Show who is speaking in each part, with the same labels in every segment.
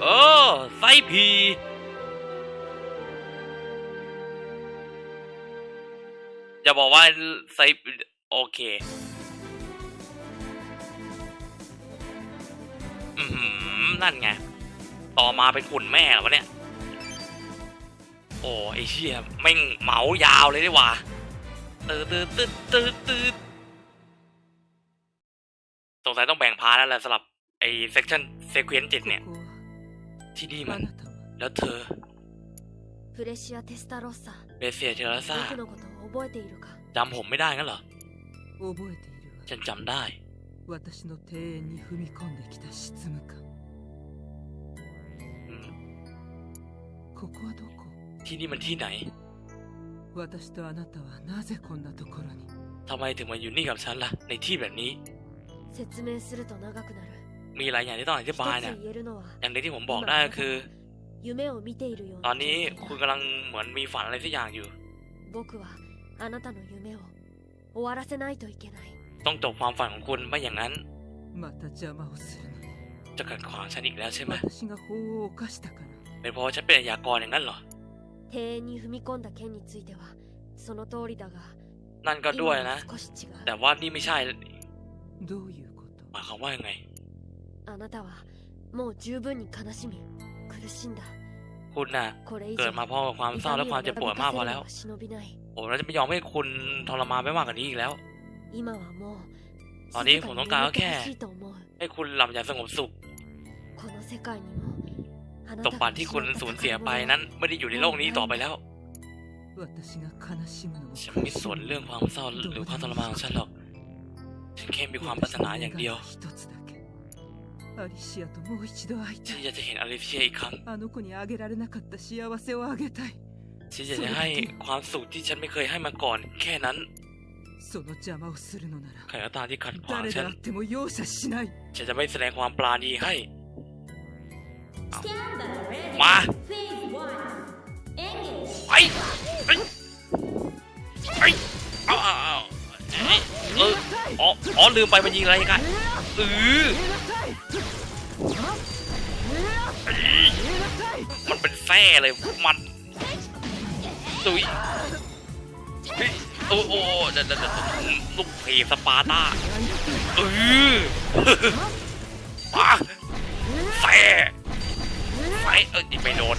Speaker 1: เออไซพีจะบอกว่าไซโอเคอือหือนั่นไง ต่อมาเป็นคุณแม่หรอวะเนี่ย โอ้ไอเชี่ยแม่งเมายาวเลยดีกว่าตืดตืดตืดตืดตืดสงสัยต้องแบ่งพาร์ทแล้วแหละสำหรับไอเซ็กชันเซคเวนต์เจ็ดเนี่ย ที่นี่
Speaker 2: は
Speaker 1: มั
Speaker 2: あ
Speaker 1: น
Speaker 2: なたは
Speaker 1: แล้วเธอ
Speaker 3: フレシア・テスタロッサ
Speaker 1: เบเซียเทราซ่า
Speaker 3: 僕のことを覚えているか
Speaker 1: จำผมไม่ได้งั้นเหรอ
Speaker 2: 覚えているわ
Speaker 1: ฉันจำได้
Speaker 2: 私の庭園に踏み込んできた執務官
Speaker 1: อืม
Speaker 2: ここはどこ
Speaker 1: ที่นี่มันที่ไหน
Speaker 2: 私とあなたはなぜこんなところに
Speaker 1: ทำไมถึงมาอยู่นี่กับฉันล่ะ ในที่แบบนี้
Speaker 3: 説明すると長くなる
Speaker 1: มีหลายอย่างที่ต้องอธิบายเนี่ยอย่างเดียวที่ผมบอกได้คือ ตอน
Speaker 3: นี้
Speaker 1: คุณกำลังเหมือนมีฝันอะไรสักอย่างอยู่ต้องจบความฝันของคุณไม่อย่างนั้นจะขัดขวางฉันอีกแล้วใช่ไหมเป็นเพราะฉันเป็นอยากรอย่างนั้นเหรอนั่นก็ด้วยนะ แต่ว่านี่ไม่ใช่หมายความว่ายังไง
Speaker 3: あなたはもう十分に悲しみ苦しんだ
Speaker 1: คุณน่ะ
Speaker 3: これ以
Speaker 1: เกิ
Speaker 3: 上
Speaker 1: ดมาพร้อมกับความเศร้าและความเจ็บปวดมากพอแล้ว
Speaker 3: 痛みを長引かせるのは忍びない
Speaker 1: ผมเราจะไม่ยอมให้คุณทรมานไปมากกว่านี้อีกแล้ว
Speaker 3: 今はもう
Speaker 1: ตอนนี้ผมต้องการก็แค่
Speaker 3: 静かに眠ってほしいと思う
Speaker 1: ให้คุณหลับอย่างสงบสุข
Speaker 3: この世界にもあな
Speaker 1: ส
Speaker 3: た
Speaker 1: ม
Speaker 3: が
Speaker 1: บัติที่คุณสูญเสียไปนั้น ไม่ได้อยู่ในโลกนี้ต่อไปแล้ว
Speaker 2: 私が悲しむのも
Speaker 1: ฉันไม่สนเรื่องความเศร้าหรือความทรมานของฉันหรอก ฉันแค่มีความปรารถนาอย่างเดียว
Speaker 2: 一つだけ アリシアともう一度会いた
Speaker 1: ฉัน
Speaker 2: い
Speaker 1: อยากจะเห็นอลิเซียอีกครั้ง
Speaker 2: あの子にあげられなかった幸せをあげたい
Speaker 1: ฉันอยากจะให้ความสุขที่ฉันไม่เคยให้มาก่อน แค่นั้น
Speaker 2: その邪魔をするのなら
Speaker 1: ใครก็ตามที่ขัดขวาง
Speaker 2: 誰
Speaker 1: ฉั
Speaker 2: で
Speaker 1: น
Speaker 2: あっても容赦しない
Speaker 1: ฉันจะไม่แสดงความปราณีให้
Speaker 4: Stand by ready.
Speaker 1: มา
Speaker 4: Phase one. Engage.
Speaker 1: ไปไปไปเอาเอาเอาเอ้ยเอออ๋ออ๋อลืมไปมันยิงอะไรกันเออ มันเป็นแส้เลยมันตุยโอ้โอ้เดี๋ยวเดี๋ยวลูกเพลสปาร์ตาเออมาแส้แส้เออไม่โดน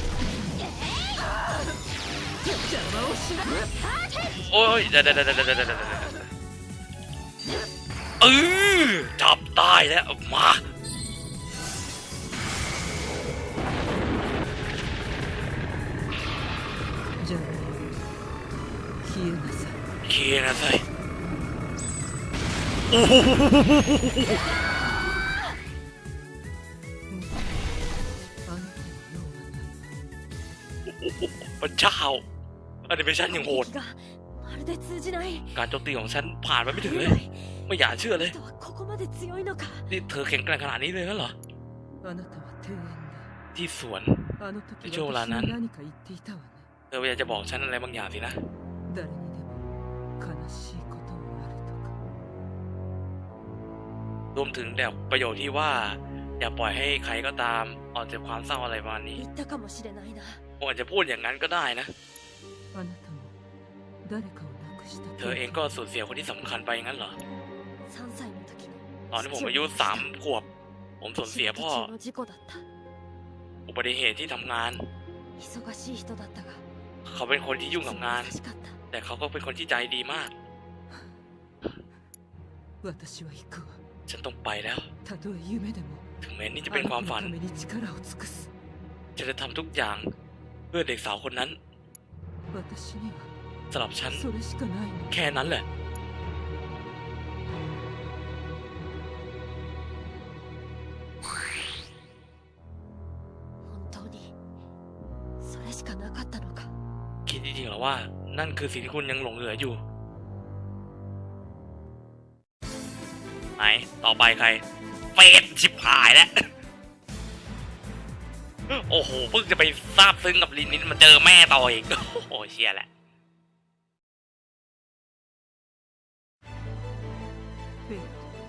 Speaker 1: โอ้ยเดี๋ยวเดี๋ยวเดี๋ยวเดี๋ยวเดี๋ยวเออจับได้แล้วมา
Speaker 2: さい
Speaker 1: เคลียร์นะสิโอ้โห
Speaker 2: あなたの脳はない
Speaker 1: พระเจ้าแอนิเมชันยังโหด
Speaker 3: 攻撃がまるで通じない
Speaker 1: การโจมตีของฉันผ่านไปไม่ถึงเลย ไม่อยากเชื่อเลย
Speaker 3: 人はここまで強いのか
Speaker 1: นี่เธอแข็งแกร่งขนาดนี้เลยเหรอ
Speaker 2: あなたは庭園
Speaker 1: ที่สวน
Speaker 2: であの時
Speaker 1: 一応ラナン
Speaker 2: 私に何か言っていたわね
Speaker 1: เธอพยายามจะบอกฉันอะไรบางอย่างสินะ
Speaker 2: 誰にでも 悲しいこともあるとか
Speaker 1: รวมถึงแบบประโยชน์ที่ว่า อย่าปล่อยให้ใครก็ตามออกจากความเศร้าอะไรประมาณนี้
Speaker 3: 言ったかもしれないな
Speaker 1: ผมอาจจะพูดอย่างนั้นก็ได้นะ
Speaker 2: あなたも誰かを亡くした
Speaker 1: เธอเองก็สูญเสียคนที่สำคัญไปงั้นเหรอ
Speaker 3: 3歳の時に
Speaker 1: ตอนที่ผมอายุสามขวบ ผมสูญเสียพ่อ
Speaker 3: 仕事中の事故だった
Speaker 1: อุบัติเหตุที่ทำงาน
Speaker 3: 忙しい人だったが
Speaker 1: เขาเป็นคนที่ยุ่งกับงาน
Speaker 3: 優しかった
Speaker 1: แต่เขาก็เป็นคนที่ใจดีมาก
Speaker 2: 私は行くわ
Speaker 1: ฉันต้องไปแล้ว
Speaker 2: たとえ夢でも
Speaker 1: ถึงแม้นี่จะ
Speaker 2: あ
Speaker 1: เป็น
Speaker 2: な
Speaker 1: ความ
Speaker 2: た
Speaker 1: ฝั
Speaker 2: の
Speaker 1: น
Speaker 2: ために力を尽くす
Speaker 1: ฉันจะทำทุกอย่าง เพื่อเด็กสาวคนนั้น
Speaker 2: 私に
Speaker 1: สำหรับฉัน
Speaker 2: はそれしかないの
Speaker 1: แค่นั้นแหละ
Speaker 3: 本当にそれしかなかったのか
Speaker 1: คิดจริงๆเหรอว่า นั่นคือสิ่งที่คุณยังหลงเหลืออยู่ไหนต่อไปใครเฟดชิบหายแล้ว โอ้โหเพิ่งจะไปทราบซึ้งกับลินนิดมาเจอแม่ต่ออีก โอ้โเชียแหละ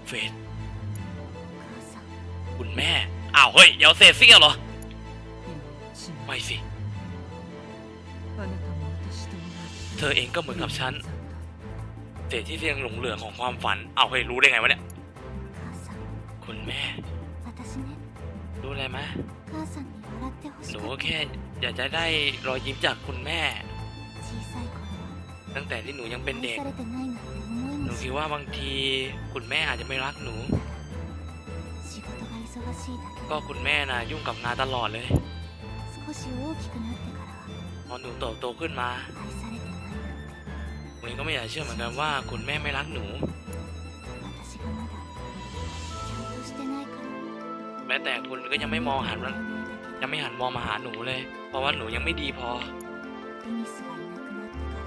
Speaker 1: เฟ
Speaker 3: ด
Speaker 1: คุณแม่อ้าวเฮ้ยเดี๋ยวเซเซี่ยเหรอ ไม่สิ ธอเองก็เหมือนกับฉันเศษที่ยังหลงเหลือของความฝัน เอาให้รู้ได้ไงวะเนี่ย คุณแม่รู้อะไรไหมหนูก็แค่อยากจะได้รอยยิ้มจากคุณแม่ ตั้งแต่ที่หนูยังเป็นเด็ก หนูคิดว่าบางทีคุณแม่อาจจะไม่รักหนู ก็คุณแม่นะยุ่งกับงานตลอดเลย พอหนูโตโตขึ้นมา ผมก็ไม่อยากเชื่อเหมือนกันว่าคุณแม่ไม่รักหนู แม้แต่คุณก็ยังไม่มองหันยังไม่หันมองมาหาหนูเลย เพราะว่าหนูยังไม่ดีพอ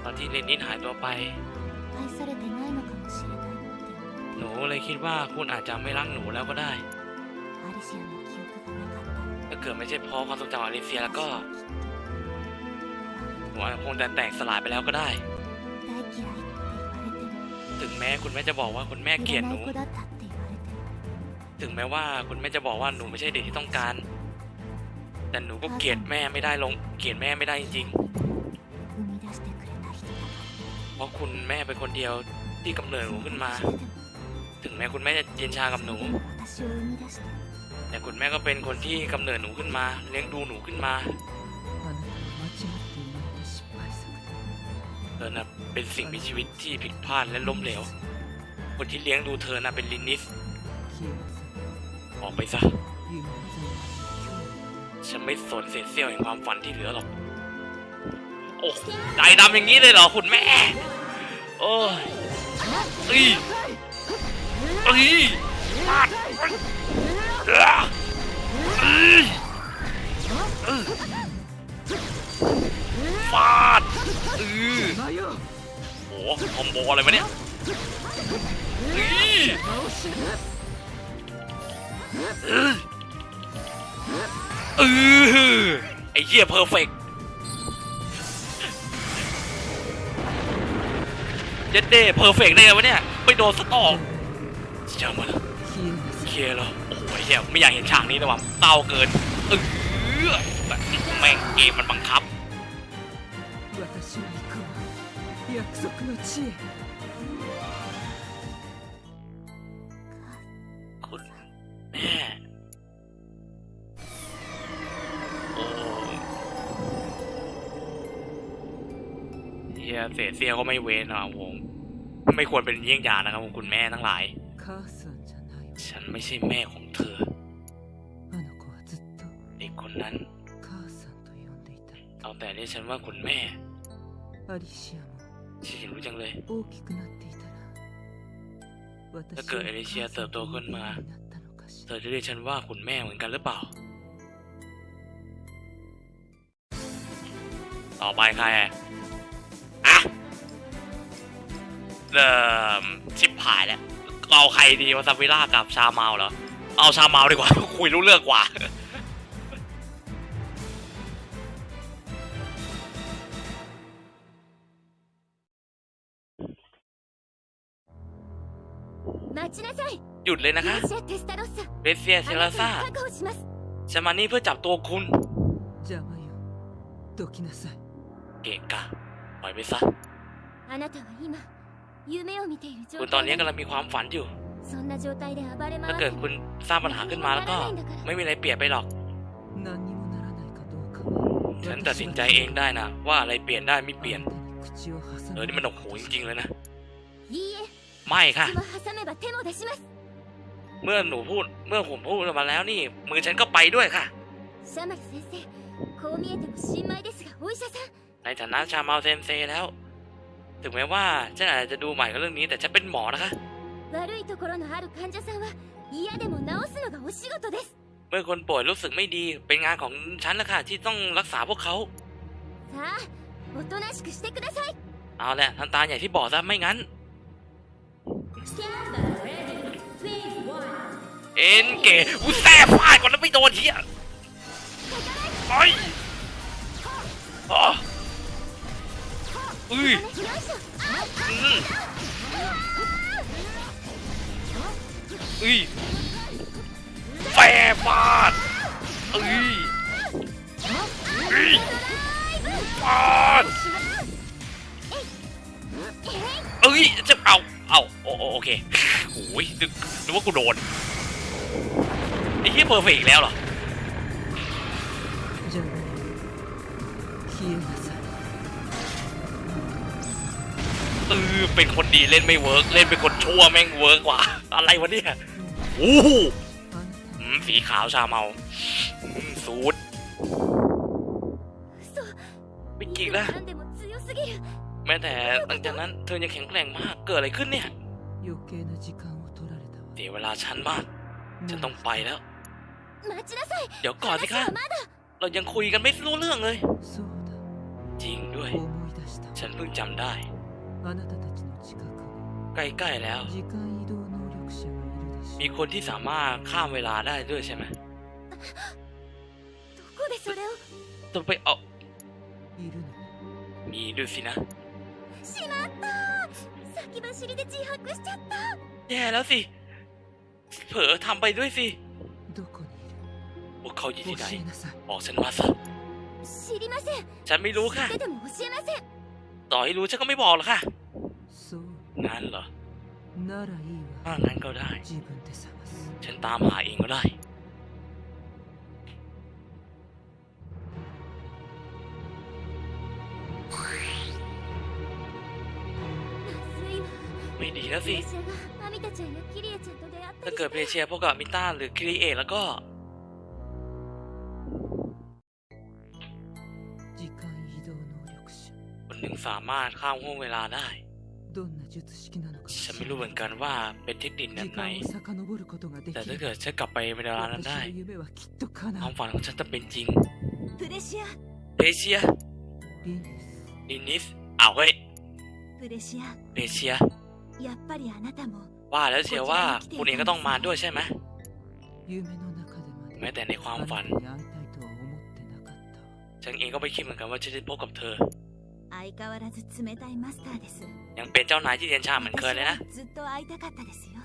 Speaker 1: ตอนที่เลนนินหายตัวไป หนูเลยคิดว่าคุณอาจจะไม่รักหนูแล้วก็ได้ถ้าเกิดไม่ใช่เพราะความทรงจำอาริเซียแล้วก็หนูคงจะแตกสลายไปแล้วก็ได้
Speaker 5: 嫌いって言われても
Speaker 1: ถึงแม้คุณแม่จะบอกว่าคุณแม่เกลียด
Speaker 5: いら
Speaker 1: ห
Speaker 5: な
Speaker 1: นู
Speaker 5: い子だったって言われても
Speaker 1: ถึงแม้ว่าคุณแม่จะบอกว่าหนูไม่ใช่เด็กที่ต้องการ แต่หนูก็เกลียดแม่ไม่ได้ลง เกลียดแม่ไม่ได้จริง
Speaker 5: 生み出してくれた人だか
Speaker 1: ๆ เพราะคุณแม่เป็นคนเดียวที่กำเนิดหนูขึ้นมา
Speaker 5: らそれでも
Speaker 1: ถึงแม้คุณแม่จะเย็นชากับหนู
Speaker 5: 私を生み出して
Speaker 1: แต่คุณแม่ก็เป็นคนที่กำเนิดหนูขึ้นมา เลี้ยงดูหนูขึ้นมา
Speaker 2: あなたは間違って生まれた失敗作だ
Speaker 1: เธอน่ะ เป็นสิ่งมีชีวิตที่ผิดพลาดและล้มเหลว คนที่เลี้ยงดูเธอน่ะเป็นลินนิส ออกไปซะ ฉันไม่สนเศษเสี้ยวแห่งความฝันที่เหลือหรอก โอ้ใจดำอย่างนี้เลยเหรอคุณแม่ โอ้ยอีอีปาฟาดอือ โอ้คอมโบอะไรวะเนี่ยเออไอ้เหี้ยเพอร์เฟกเจ็ดเด้เพอร์เฟกได้ไงวะเนี่ยไม่โดนสตอกเจอมันเคลียร์แล้วโอ้ยเหี้ยไม่อยากเห็นฉากนี้นะวะเศร้าเกินเออแม่งเกมมันบังคับ
Speaker 2: 約束の地へ
Speaker 1: คุณแม่โอ้เฮียเสียเสียก็ไม่เว้นนะครับผมไม่ควรเป็นเยี่ยงอย่างนะครับผมคุณแม่ทั้งหลาย
Speaker 2: 母さんじゃないわ
Speaker 1: ฉันไม่ใช่แม่ของเธอ
Speaker 2: あの子はずっと
Speaker 1: เด็กคนนั้น
Speaker 2: 母さんと呼んでいた
Speaker 1: เอาแต่เรียกฉันว่าคุณแม่
Speaker 2: アリシアも
Speaker 1: ฉันรู้จังเลย
Speaker 2: 大きくなっていたら私
Speaker 1: ถ้าเกิดエリシアเติบโตขึ้นมา
Speaker 2: になったのかし
Speaker 1: เธ
Speaker 2: ら
Speaker 1: อจะเรียกฉันว่าคุณแม่เหมือนกันหรือเปล่า ต่อไปใครอะอะเริ่มชิปหายแล้ว เอาใครดีวาซาวิล่ากับชาเมาเหรอ เอาชาเมาดีกว่า คุยรู้เรื่องกว่า หยุดเลยนะคะเบเซียเซลาซาฉันมานี่เพื่อจับตัวคุณเกะกะปล่อยไปซะคุณตอนนี้กำลังมีความฝันอยู่ถ้าเกิดคุณสร้างปัญหาขึ้นมาแล้วก็ ไม่มีอะไรเปลี่ยนไปหรอก ฉันตัดสินใจเองได้นะ ว่าอะไรเปลี่ยนได้ไม่เปลี่ยนเออนี่มันโอ้โหจริงๆเลยนะ ไม่ค่ะ เมื่อหนูพูด เมื่อผมพูดมาแล้วนี่ มือฉันก็ไปด้วยค่ะ
Speaker 3: シャマル先生こう見えても新米ですがお医者さん
Speaker 1: ในฐานะชามาลเซนเซแล้ว ถึงแม้ว่าฉันอาจจะดูใหม่กับเรื่องนี้ แต่ฉันเป็นหมอนะคะ
Speaker 3: 悪いところのある患者さんは嫌でも治すのがお仕事です
Speaker 1: เมื่อคนป่วยรู้สึกไม่ดี เป็นงานของฉันนะค่ะที่ต้องรักษาพวกเขา
Speaker 3: さあおとなしくしてください
Speaker 1: เอาแหละทำตาอย่างที่บอกซะไม่งั้น เอ็นเก๋อูแซ่ฟาดก่อนแล้วไม่โดนเฮียไอ้อ๋ออุ้ยอุ้ยแฟฟาดอุ้ยอุ้ยฟาดอุ้ยจะเอาเอาโอโอเคโอ้ยนึกนึกว่ากูโดน ไอ้ที่เพอร์เฟกแล้วเหรอเออเป็นคนดีเล่นไม่เวิร์กเล่นเป็นคนชั่วแม่งเวิร์กกว่า อะไรวะเนี่ยอู้หูสีขาวชาเมาสู
Speaker 3: ด
Speaker 1: ไม่จริงนะแม้แต่หลังจากนั้นเธอยังแข็งแกร่งมากเกิดอะไรขึ้นเนี่ยเสียเวลาฉันมาก ฉันต้องไปแล้ว เดี๋ยวก่อนสิคะเรายังคุยกันไม่รู้เรื่องเลย จริงด้วย ฉันเพิ่งจำได้ ใกล้ๆแล้ว มีคนที่สามารถข้ามเวลาได้ด้วยใช่ไหมต้องไปเอามีด้วยสินะแย่แล้วสิ เผลอทำไปด้วยสิพวกเขาอยู่ที่ไหนบอกฉันมา
Speaker 3: สิ
Speaker 1: ฉันไม่รู้ค่ะ ต่อให้รู้ฉันก็ไม่บอกหรอกค่ะนั่นเหรอถ้างั้นก็ได้ ฉันตามหาเองก็ได้ไม่ดีแล้วสิ
Speaker 3: ミタちゃんやキリエちゃんと出会った
Speaker 1: ถ้า
Speaker 3: り
Speaker 1: เกิดเพ
Speaker 3: して
Speaker 1: เชียพบกับมิต้าหรือครีเอทแล้วก็
Speaker 2: 時間移動能力者
Speaker 1: คนหนึ่งสามารถข้ามห้วงเวลาได้
Speaker 2: どんな術式なのか
Speaker 1: ฉันไม่รู้เหมือนกันว่าเป็นเทคนิคแบ
Speaker 2: 時
Speaker 1: บไหน
Speaker 2: 間を遡ることができ
Speaker 1: แต่ถ้า
Speaker 2: る
Speaker 1: เกิดฉันกลับไปเวลานั้น
Speaker 2: 私
Speaker 1: ได้
Speaker 2: の夢はきっと叶
Speaker 1: ความ
Speaker 2: う
Speaker 1: ฝันของฉันจะเป็นจริง
Speaker 3: プレシア
Speaker 1: เพเชีย
Speaker 2: リニス
Speaker 1: ลินิสอ้าวเฮ้ย
Speaker 3: プレシア
Speaker 1: เพเชีย
Speaker 3: やっぱりあなたも
Speaker 1: ว่าแล้วเชียวว่าคุณเองก็ต้องมาด้วยใช่ไหมแม้แต่ในความฝัน ฉันเองก็ไม่คิดเหมือนกันว่าจะได้พบกับเธอ ยังเป็นเจ้านายที่เรียนชาเหมือนเคยเลยนะ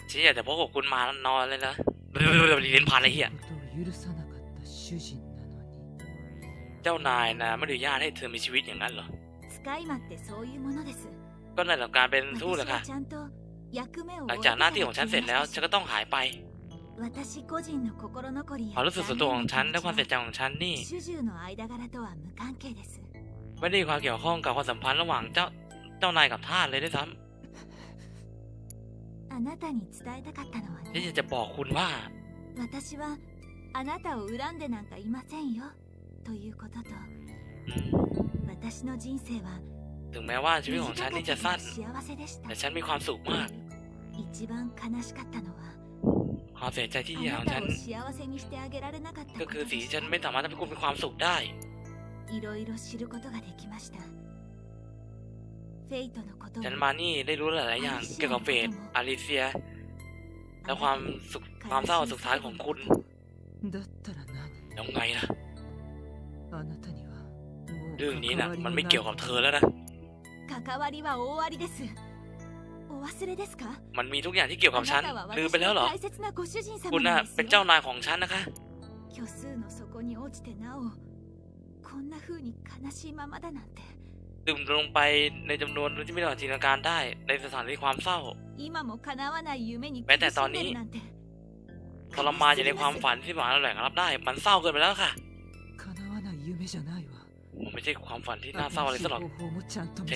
Speaker 1: ฉันอยากจะพบกับคุณมานอนเลยนะเรียนผ่านอะไรเหี้ยเจ้านายนะไม่อนุญาตให้เธอมีชีวิตอย่างนั้นเหรอก็นั่นแหละการเป็นทูตเหรอคะ หลังจากหน้าที่ของฉันเสร็จแล้ว ฉันก็ต้องหายไป
Speaker 3: 私個人の心残り
Speaker 1: ความรู้สึกส่วนตัวของฉันและความเสียใจของฉันนี่
Speaker 3: 主従の間柄とは無関係です
Speaker 1: ไม่ได้มีความเกี่ยวข้องกับความสัมพันธ์ระหว่างเจ้าเจ้านายกับทาสเลยด้วยซ้
Speaker 3: あなたに伝えたかったのは ำ
Speaker 1: ฉัน
Speaker 3: ね
Speaker 1: อยากจะบอกคุณว่า
Speaker 3: 私はあなたを恨んでなんかいませんよということと
Speaker 1: อืม
Speaker 3: 私の人生は
Speaker 1: ถึงแม้ว่าชีวิตของฉันนี่จะสั้น
Speaker 3: 幸せでした
Speaker 1: แต่ฉันมีความสุขมาก
Speaker 3: 一番悲しかったのは
Speaker 1: ความเสียใจที่
Speaker 3: あ
Speaker 1: ยิ่งใหญ่ของ
Speaker 3: な
Speaker 1: ฉั
Speaker 3: た
Speaker 1: น
Speaker 3: を幸せにしてあげられなかった
Speaker 1: ก็
Speaker 3: こ
Speaker 1: คือ
Speaker 3: と
Speaker 1: สิ่ง
Speaker 3: で
Speaker 1: ที่
Speaker 3: す
Speaker 1: ฉันไม่สามารถทำให้คุณมีความสุขได้
Speaker 3: いろいろ知ることができましたフェイトのことも
Speaker 1: ฉันมานี่ได้รู้หลาย ๆ อย่างเกี่ยวกับเฟสอาริเซีย และความสุขความเศร้าสุดท้ายของคุณ
Speaker 2: だったら何
Speaker 1: แล้วไงล่ะ
Speaker 2: あなたにはもう
Speaker 1: เรื่องนี้นะ
Speaker 2: 関わり
Speaker 1: มันไม่
Speaker 2: ない
Speaker 1: เกี่ยวกับเธอแล้วนะ มันมีทุกอย่างที่เกี่ยวกับฉันลืมไปแล้วเหรอ คุณน่ะเป็นเจ้านายของฉันนะคะดื่มลงไปในจำนวนที่ไม่ต้องจินตนาการได้ ในสถานที่ความเศร้าแม้แต่ตอนนี้ทรมานอยู่ในความฝันที่หมาแหลงรับได้ มันเศร้าเกินไปแล้วค่ะมันไม่ใช่ความฝันที่น่าเศร้าอะไรสักหรอก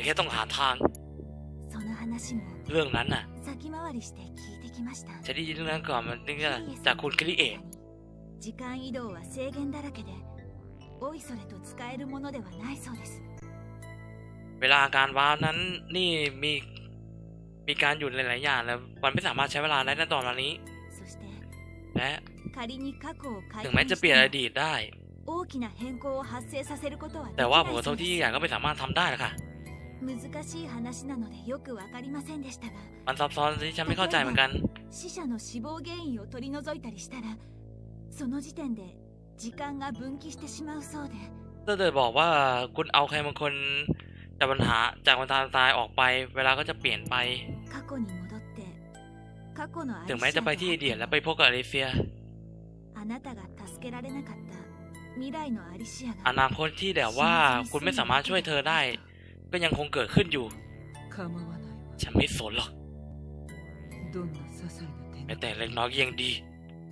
Speaker 1: แค่ต้องหาทาง เรื่องนั้นน่ะ
Speaker 3: 先回りして聞いてきました
Speaker 1: ฉันได้ยินเรื่องนั้นก่อนมันนี่ก็จากคุณคริเอะ
Speaker 3: 時間移動は制限だらけでおいそれと使えるものではないそうです
Speaker 1: เวลาการว้าวนั้นนี่มีมีการหยุดหลาย ๆ อย่างแล้วมันไม่สามารถใช้เวลาได้ในตอนนี้
Speaker 3: そして
Speaker 1: และ
Speaker 3: 仮に過去を改
Speaker 1: ถึงแม้
Speaker 3: 変
Speaker 1: จะ
Speaker 3: し
Speaker 1: เปลี่ยนอ
Speaker 3: ても
Speaker 1: ดีตได้
Speaker 3: 大きな変更を発生させることはでき
Speaker 1: แต่
Speaker 3: な
Speaker 1: ว่าย ผลกระท
Speaker 3: そ
Speaker 1: บ
Speaker 3: う
Speaker 1: ที่
Speaker 3: で
Speaker 1: ยิ่งใหญ่ก็ไม่สามารถทำได้หรอกค่ะ
Speaker 3: す 難しい話なのでよくわかりませんでしたが
Speaker 1: มันซับซ้อนที่ฉันไม่เข้าใจเหมือนกัน
Speaker 3: 死者の死亡原因を取り除いたりしたらその時点で時間が分岐してしまうそうで
Speaker 1: ถ้าเกิดบอกว่าคุณเอาใครบางคนจากปัญหาจากวันตายตายออกไป เวลาก็จะเปลี่ยนไป
Speaker 3: 過去に戻って過去のアリ
Speaker 1: ถึง
Speaker 3: シ
Speaker 1: แม้จะ
Speaker 3: ア
Speaker 1: ไป
Speaker 3: と
Speaker 1: ที่
Speaker 3: 会
Speaker 1: อ
Speaker 3: っ
Speaker 1: ดีต
Speaker 3: て
Speaker 1: แล้วไปพบกับอเลเซีย
Speaker 3: あなたが助けられなかった未来のアリシア
Speaker 1: อ
Speaker 3: が
Speaker 1: นาคตที่แบบว่าคุณไม่สามารถช่วยเธอได้ ก็ยังคงเกิดขึ้นอยู่
Speaker 2: 構わないわ
Speaker 1: ฉันไม่สนหรอก
Speaker 2: どんな些細な点
Speaker 1: แม้แต่เล็กน้อยก็ยังดี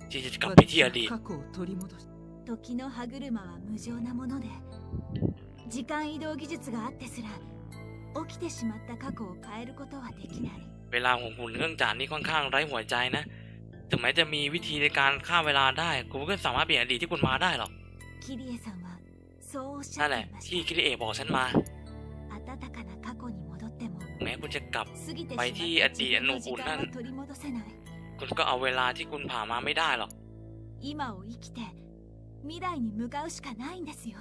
Speaker 1: ที่จะกลับไปที่อดีต
Speaker 2: 過去を取り戻し
Speaker 3: 時の歯車は無情なもので時間移動技術があってすら起きてしまった過去を変えることはできない
Speaker 1: เวลาของคุณเครื่องจักรนี่ค่อนข้างไร้หัวใจนะ ถึงแม้จะมีวิธีในการฆ่าเวลาได้ คุณก็สามารถเปลี่ยนอดีตที่คุณมาได้หรอก
Speaker 3: キリエさんはそうおっしゃ
Speaker 1: นั่
Speaker 3: っ
Speaker 1: นแห
Speaker 3: て
Speaker 1: ละ
Speaker 3: いまし
Speaker 1: ที่คิริเอะบอกฉันมา
Speaker 3: た温かな過去に戻っても
Speaker 1: แม้คุณจะกลับ
Speaker 3: 過ぎてしまっ
Speaker 1: ไปที่อ
Speaker 3: た
Speaker 1: ดี
Speaker 3: 自
Speaker 1: ต
Speaker 3: 分の時
Speaker 1: อันอบอุ่นนั่
Speaker 3: 間
Speaker 1: น
Speaker 3: は取り戻せない
Speaker 1: คุณก็เอาเวลาที่คุณผ่านมาไม่ได้หรอก
Speaker 3: 今を生きて未来に向かうしかないんですよ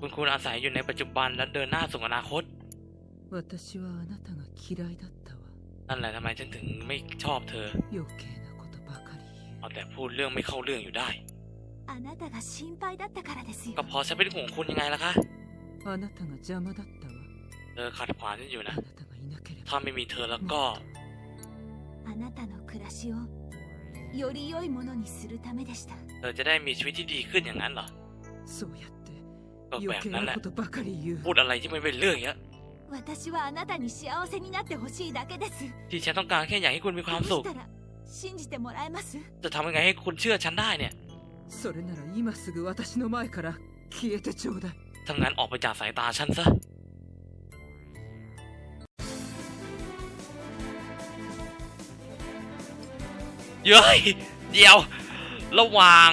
Speaker 1: คุณควรอาศัยอยู่ในปัจจุบันและเดินหน้าสู่อนาคต
Speaker 2: 私はあなたが嫌いだったわ
Speaker 1: นั่นแหละทำไมฉันถึงไม่ชอบเธอ
Speaker 2: 余計なことばかり
Speaker 1: เอาแต่พูดเรื่องไม่เข้าเรื่องอยู่ได้
Speaker 3: あなたが心配だったからですよ
Speaker 1: ก็เพอฉันเป็นห่วงคุณยังไงล่ะคะ
Speaker 2: 言うあなたが邪魔だったわ
Speaker 1: เธอขัดขวางฉันอยู่นะ ถ้าไม่มีเธอแล้วก็เธอจะได้มีชีวิตที่ดีขึ้นอย่างนั้นเหรอก็แบบนั้นแหละพูดอะไรที่ไม่เป็นเรื่องเยอะที่ฉันต้องการแค่อยากให้คุณมีความสุขจะทำยังไงให้คุณเชื่อฉันได้เนี่ยทั้งนั้นออกไปจากสายตาฉันซะ เย้ย เดี๋ยว ระหว่าง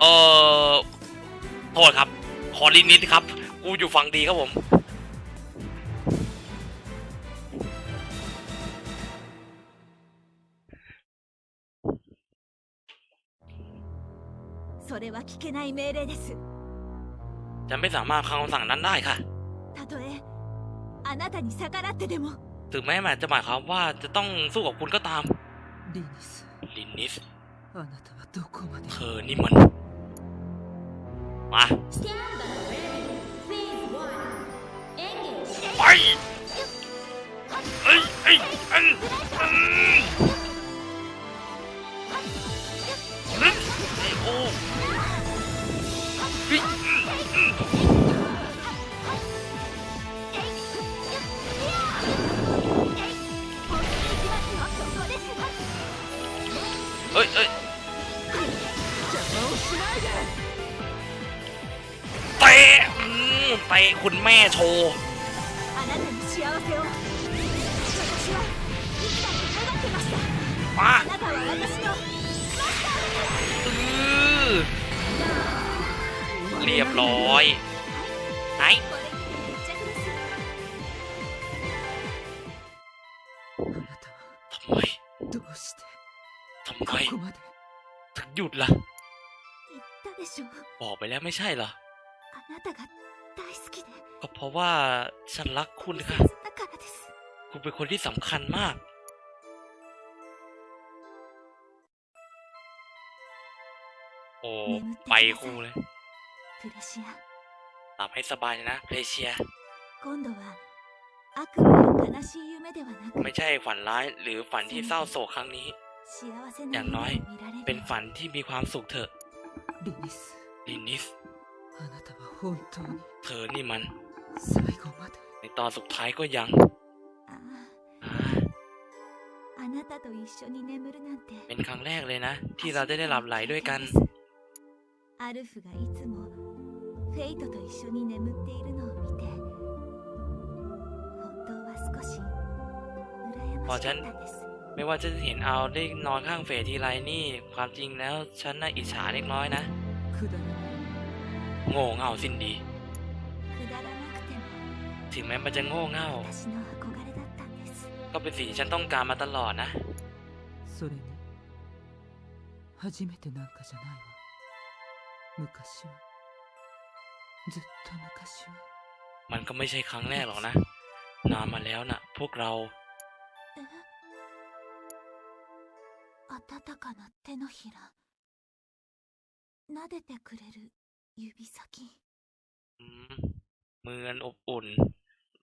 Speaker 1: เอ่อ โทษครับ ขอลินิดครับ กูอยู่ฝั่งดีครับผม
Speaker 3: それは聞けない命令です
Speaker 1: ฉันไม่สามารถคำสั่งนั้นได้ค่ะ
Speaker 3: たとえあなたに逆らってでも
Speaker 1: ถึงแม้มันจะหมายความว่าจะต้องสู้กับคุณก็ตาม
Speaker 2: リニス
Speaker 1: ลินิส
Speaker 2: あなたはどこまで
Speaker 1: เธอนี่มัน มา
Speaker 4: Stand by ready. Phase one. Engage.
Speaker 1: ไปเอ้ยเอ้ยอันอันเอ้ยโอ้เฮ้ยเอ้ อ้ยเอ้ยเตะเตะคุณแม่โชว์มาเรียบร้อยไหน หยุดละ่ะ บอกไปแล้วไม่ใช่เหรอก็เพราะว่าฉันรักคุณค่ะ คุณเป็นคนที่สำคัญมาก โอ้ ไปคูเลยหลับให้สบายนะเพลเชียไม่ใช่ฝันร้ายหรือฝันที่เศร้าโศกครั้งนี้ อ
Speaker 3: な
Speaker 1: ย่างน้อย
Speaker 3: 夢を見られる
Speaker 1: เป็นฝันที่มีความสุขเถอะ
Speaker 2: リニス
Speaker 1: ลินิส
Speaker 2: あなたは本当に
Speaker 1: เธอนี่มัน
Speaker 2: 最後まで
Speaker 1: ในตอนสุดท้ายก็ยัง
Speaker 3: あ
Speaker 1: อ่า
Speaker 3: ああなたと一緒に眠るなんて
Speaker 1: เป็นครั้งแรกเลยนะ ที่เราได้ได้หลับไหลด้วยกัน
Speaker 3: アルフがいつもフェイトと一緒に眠っているのを見て本当は少し羨ましかったんです
Speaker 1: ไม่ว่าจะเห็นเอาได้นอนข้างเฟยทีไรนี่ ความจริงแล้วฉันน่ะอิจฉาเล็กน้อยนะ
Speaker 2: くだらない
Speaker 1: โง่เง่าสิ้นดี
Speaker 3: くだらなくても
Speaker 1: ถึงแม้มันจะโง่เง่า
Speaker 3: 私の憧れだったんです
Speaker 1: ก็เป็นสิ่งที่ฉันต้องการมาตลอดนะ
Speaker 2: それに初めてなんかじゃないわ昔はずっと昔は
Speaker 1: มันก็ไม่ใช่ครั้งแรกหรอกนะ นานมาแล้วนะ พวกเรา
Speaker 3: え 温かな手のひら撫でてくれる指先
Speaker 1: อืมมืออันอบอุ่น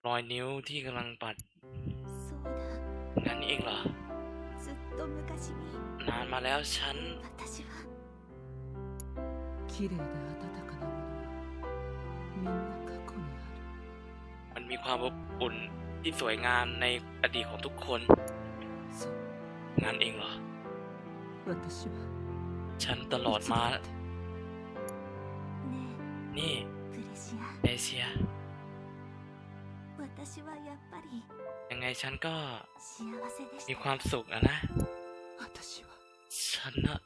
Speaker 1: รอยนิ้วที่กำลังปัด
Speaker 3: そうだ
Speaker 1: งานนี้เองเหรอ
Speaker 3: ずっと昔に
Speaker 1: นานมาแล้วฉัน
Speaker 3: 私は
Speaker 2: 綺麗で温かなものはみんな過去にある
Speaker 1: มันมีความอบอุ่นที่ ที่สวยงามในอดีตของทุกคน
Speaker 2: そう
Speaker 1: งั้นเองเหรอ
Speaker 2: 私は
Speaker 1: ฉันตลอดมา นี่เอเซีย ยังไงฉันก็มีความสุขอะนะ ฉันนะ